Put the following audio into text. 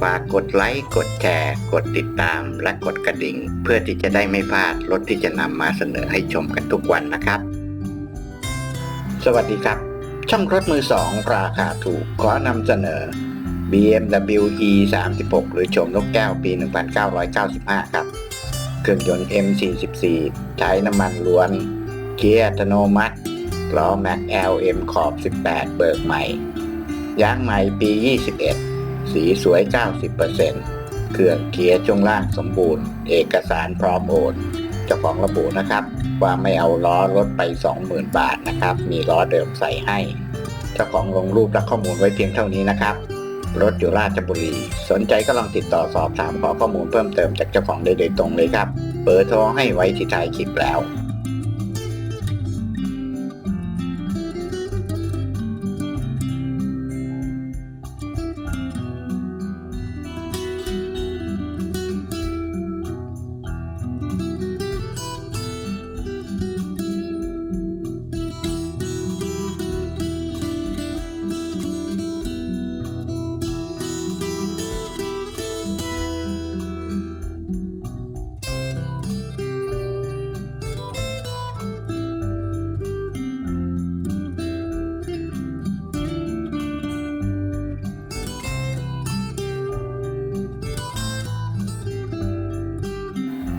ฝากกดไลค์ กดแชร์ กดติดตาม และกดกระดิ่ง เพื่อที่จะได้ไม่พลาดรถที่จะนำมาเสนอให้ชมกันทุกวันนะครับ สวัสดีครับ ช่องรถมือสองราคาถูกขอนำเสนอ BMW E 36 หรือโฉมนกแก้วปี 1995 ครับ เครื่องยนต์ M44 ใช้น้ำมันล้วน เกียร์อัตโนมัติล้อแม็ก LM ขอบ 18 เบิกใหม่ยางใหม่ปี 21 สีสวย 90%เครื่องเกียร์ช่วงล่างสมบูรณ์ เอกสารพร้อมโอนเจ้าของระบุนะครับ ว่าไม่เอาล้อรถไป 20,000 บาทนะครับ มีล้อเดิมใส่ให้ เจ้าของลงรูปและข้อมูลไว้เพียงเท่านี้นะครับ รถอยู่ราชบุรี สนใจก็ลองติดต่อสอบถามขอข้อมูลเพิ่มเติมจากเจ้าของได้โดยตรงเลยครับ เบอร์โทรให้ไว้ที่ท้ายคลิปแล้ว